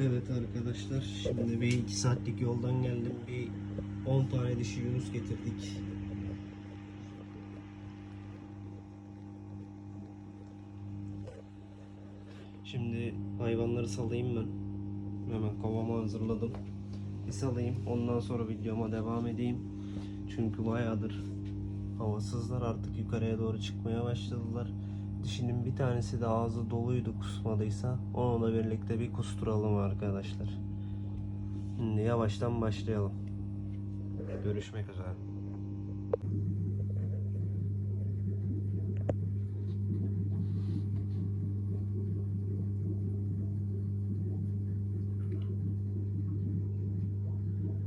Evet arkadaşlar şimdi bir iki saatlik yoldan geldim bir 10 tane dişi yunus getirdik. Şimdi hayvanları salayım ben. Hemen kovamı hazırladım. Bir salayım ondan sonra videoma devam edeyim. Çünkü bayağıdır havasızlar artık yukarıya doğru çıkmaya başladılar. Dişinin bir tanesi de ağzı doluydu kusmadıysa onunla birlikte bir kusturalım arkadaşlar. Şimdi yavaştan başlayalım. Görüşmek üzere.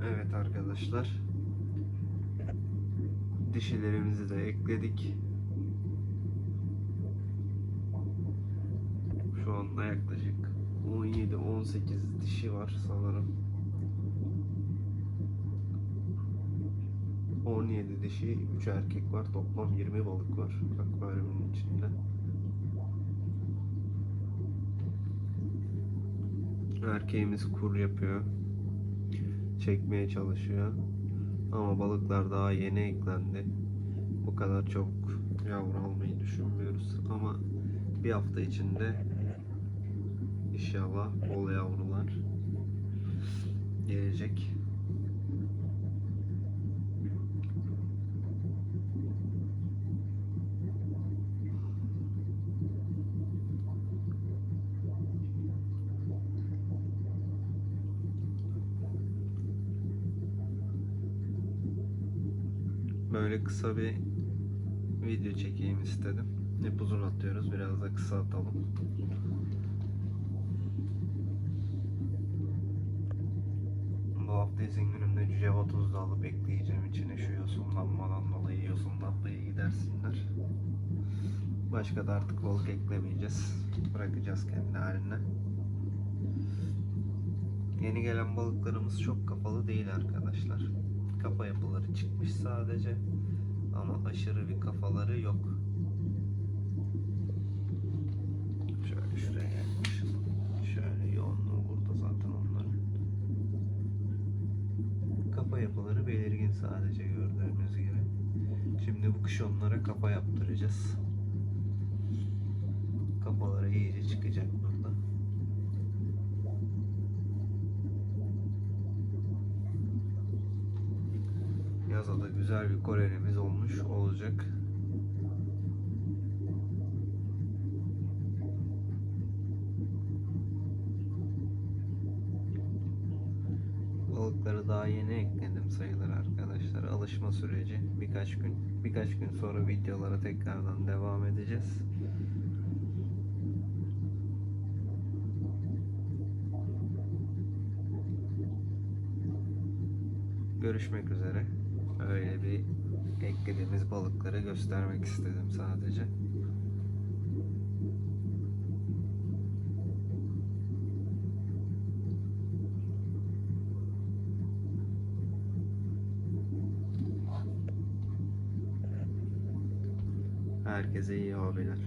Evet arkadaşlar. Dişilerimizi de ekledik. Şu anda yaklaşık 17-18 dişi var sanırım. 17 dişi, 3 erkek var. Toplam 20 balık var akvaryumun içinde. Erkeğimiz kur yapıyor. Çekmeye çalışıyor. Ama balıklar daha yeni eklendi. Bu kadar çok yavru almayı düşünmüyoruz. Ama bir hafta içinde inşallah bol yavrular gelecek. Böyle kısa bir video çekeyim istedim. Hep uzun atıyoruz. Biraz da kısa atalım. İzin günümde cüce vatozu da alıp ekleyeceğim içine şu yosunlanmadan dolayı yosunlanmayı gidersinler. Başka da artık balık eklemeyeceğiz. Bırakacağız kendi haline. Yeni gelen balıklarımız çok kapalı değil arkadaşlar. Kafa yapıları çıkmış sadece. Ama aşırı bir kafaları yok. Yapıları belirgin sadece gördüğünüz gibi. Şimdi bu kış onlara kafa yaptıracağız. Kafaları iyice çıkacak burada. Yaza da güzel bir Korelimiz olmuş olacak. Balıkları daha yeni ekledim sayılır arkadaşlar. Alışma süreci birkaç gün. Birkaç gün sonra videolara tekrardan devam edeceğiz. Görüşmek üzere. Öyle bir eklediğimiz balıkları göstermek istedim sadece. Herkese iyi hobiler.